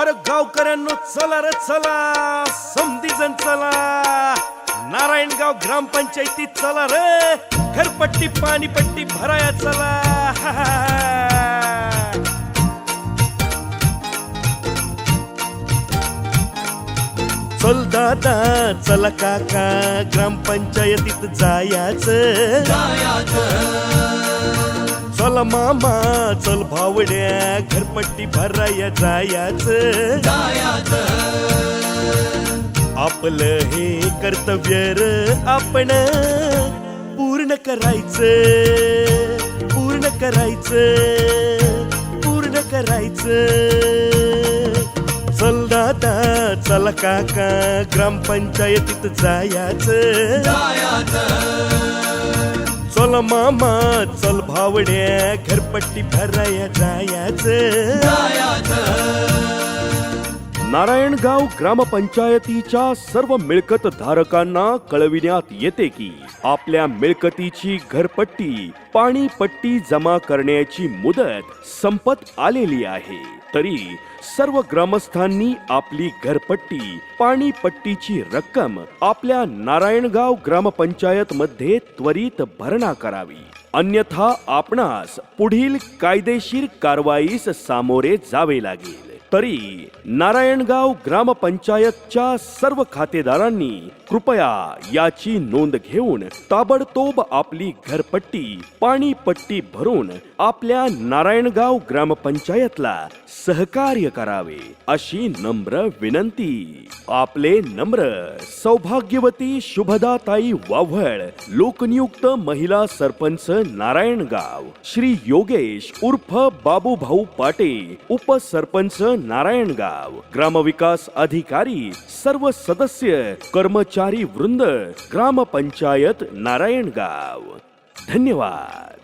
अरे गावकऱ्यांनो चला रे चला. समधी जण चला. नारायणगाव ग्रामपंचायतीत चला रे. घरपट्टी पाणीपट्टी भराया चला. चल दादा चला काका ग्रामपंचायतीत जायाचं. चला मामा चल भावड्या घरपट्टी भराया जायाच. आपलं हे कर्तव्य र आपण पूर्ण करायचं पूर्ण करायचं पूर्ण करायचं. चल दादा चल काका ग्रामपंचायतीत जायाचं. चल मामा चल भावड्या घरपट्टी भराया जायाच. नारायणगाव ग्रामपंचायतीच्या सर्व मिळकत धारकांना कळविण्यात येते की आपल्या मिळकतीची घरपट्टी पाणीपट्टी जमा करण्याची मुदत संपत आलेली आहे. तरी सर्व ग्रामस्थांनी आपली घरपट्टी पाणीपट्टीची रक्कम आपल्या नारायणगाव ग्रामपंचायत मध्ये त्वरित भरणा करावी. अन्यथा आपणास पुढील कायदेशीर कारवाईस सामोरे जावे लागेल. तरी नारायणगाव ग्रामपंचायतच्या सर्व खातेदारांनी कृपया याची नोंद घेऊन ताबडतोब आपली घरपट्टी पाणीपट्टी भरून आपल्या नारायणगाव ग्रामपंचायतला सहकार्य करावे अशी नम्र विनंती. आपले नम्र सौभाग्यवती शुभदाताई वाव्हळ लोकनियुक्त महिला सरपंच नारायणगाव श्री योगेश उर्फ बाबूभाऊ पाटे उपसरपंच नारायणगाव ग्रामविकास अधिकारी सर्व सदस्य कर्मचारी वृंद ग्रामपंचायत नारायणगाव. धन्यवाद.